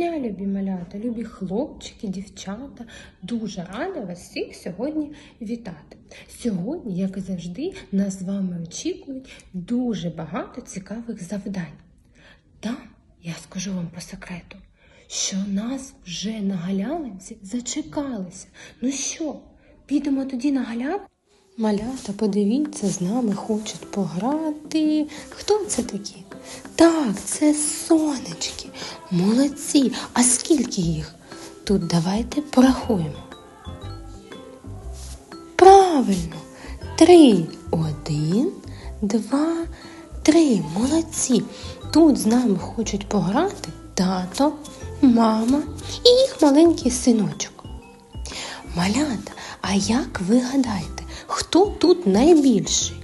дня, любі малята, любі хлопчики, дівчата. Дуже рада вас всіх сьогодні вітати. Сьогодні, як і завжди, нас з вами очікують дуже багато цікавих завдань. Та я скажу вам по секрету, що нас вже на галявинці зачекалися. Ну що, підемо тоді на галявинку? Малята, подивіться, з нами хочуть пограти. Хто це такі? Так, це сонечки. Молодці. А скільки їх? Тут давайте порахуємо. Правильно. Три. Один, два, три. Молодці. Тут з нами хочуть пограти тато, мама і їх маленький синочок. Малята, а як ви гадаєте, хто тут найбільший?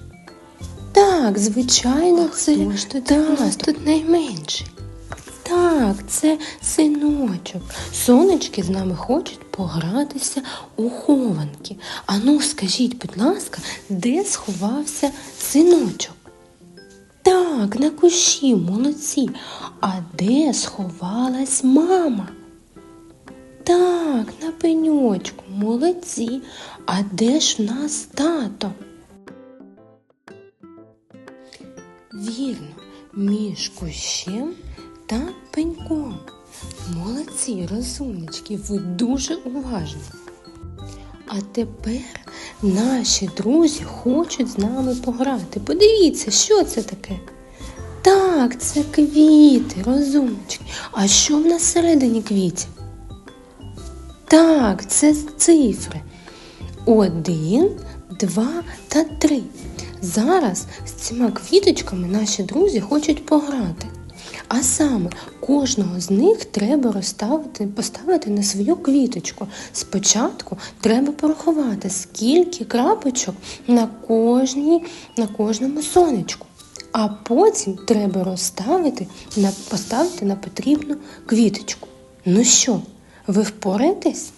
Так, звичайно, це ж тут, так, тут найменший. Так, це синочок. Сонечки з нами хочуть погратися у хованки. Ану, скажіть, будь ласка, де сховався синочок? Так, на кущі, молодці. А де сховалась мама? Так, на пеньочку, молодці. А де ж в нас тато? Вірно, між кущем та пеньком. Молодці, розумнички, ви дуже уважні. А тепер наші друзі хочуть з нами пограти. Подивіться, що це таке? Так, це квіти, розумнички. А що в нас всередині квітів? Так, це цифри. Один, два та три. Зараз з цими квіточками наші друзі хочуть пограти. А саме кожного з них треба розставити, поставити на свою квіточку. Спочатку треба порахувати, скільки крапочок на, кожній, на кожному сонечку. А потім треба розставити, поставити на потрібну квіточку. Ну що, ви впораєтесь?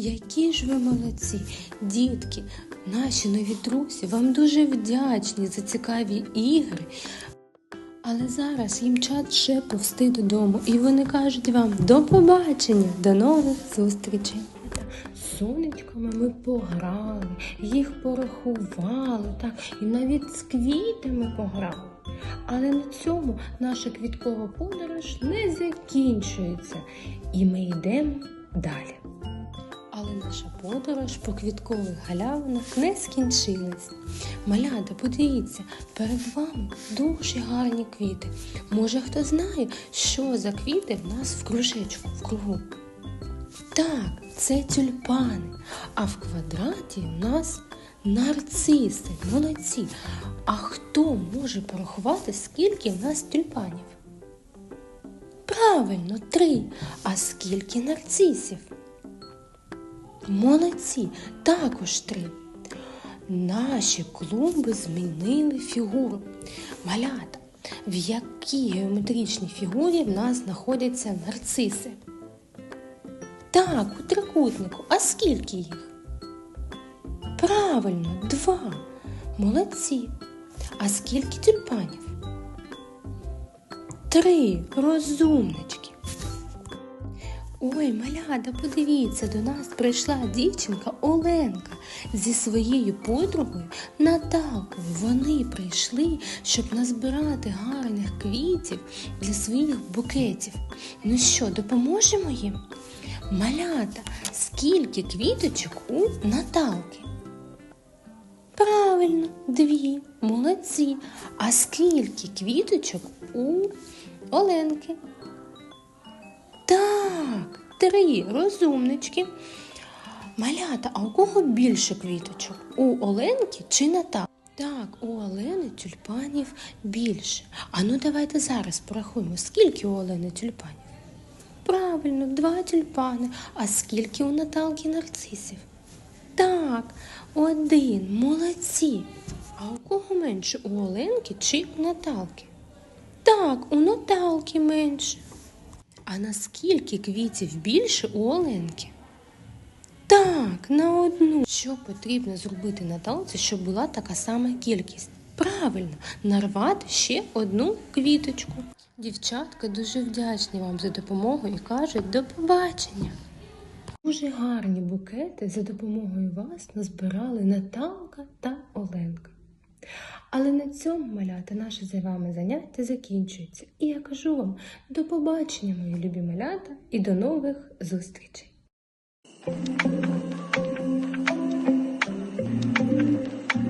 Які ж ви молодці, дітки, наші нові друзі, вам дуже вдячні за цікаві ігри. Але зараз їм час ще повсти додому, і вони кажуть вам до побачення, до нових зустрічей. Сонечками ми пограли, їх порахували, так, і навіть з квітами пограли. Але на цьому наша квіткова подорож не закінчується, і ми йдемо далі. Подорож по квіткових галявинах не скінчилась. Малята, подивіться, перед вами дуже гарні квіти. Може, хто знає, що за квіти в нас в кружечку, в кругу? Так, це тюльпани, а в квадраті в нас нарциси, молодці. А хто може порахувати, скільки в нас тюльпанів? Правильно, три. А скільки нарцисів? Молодці, також три. Наші клумби змінили фігуру. Малята, в якій геометричній фігурі в нас знаходяться нарциси? Так, у трикутнику. А скільки їх? Правильно, два. Молодці. А скільки тюльпанів? Три. Розумнички. Ой, маляда, подивіться, до нас прийшла дівчинка Оленка зі своєю подругою Наталкою. Вони прийшли, щоб назбирати гарних квітів для своїх букетів. Ну що, допоможемо їм? Малята, скільки квіточок у Наталки? Правильно, дві, молодці. А скільки квіточок у Оленки? Так, три розумнички. Малята, а у кого більше квіточок? У Оленки чи Ната? Так, у Олени тюльпанів більше. А ну давайте зараз порахуємо, скільки у Олени тюльпанів. Правильно, два тюльпани. А скільки у Наталки нарцисів? Так, один, молодці. А у кого менше? У Оленки чи у Наталки? Так, у Наталки менше. А наскільки квітів більше у Оленки? Так, на одну. Що потрібно зробити Наталці, щоб була така сама кількість? Правильно, нарвати ще одну квіточку. Дівчатка дуже вдячні вам за допомогу і кажуть до побачення. Дуже гарні букети за допомогою вас назбирали Наталка та Оленка. Але на цьому малята наше з вами заняття закінчується. І я кажу вам до побачення, мої любі малята, і до нових зустрічей.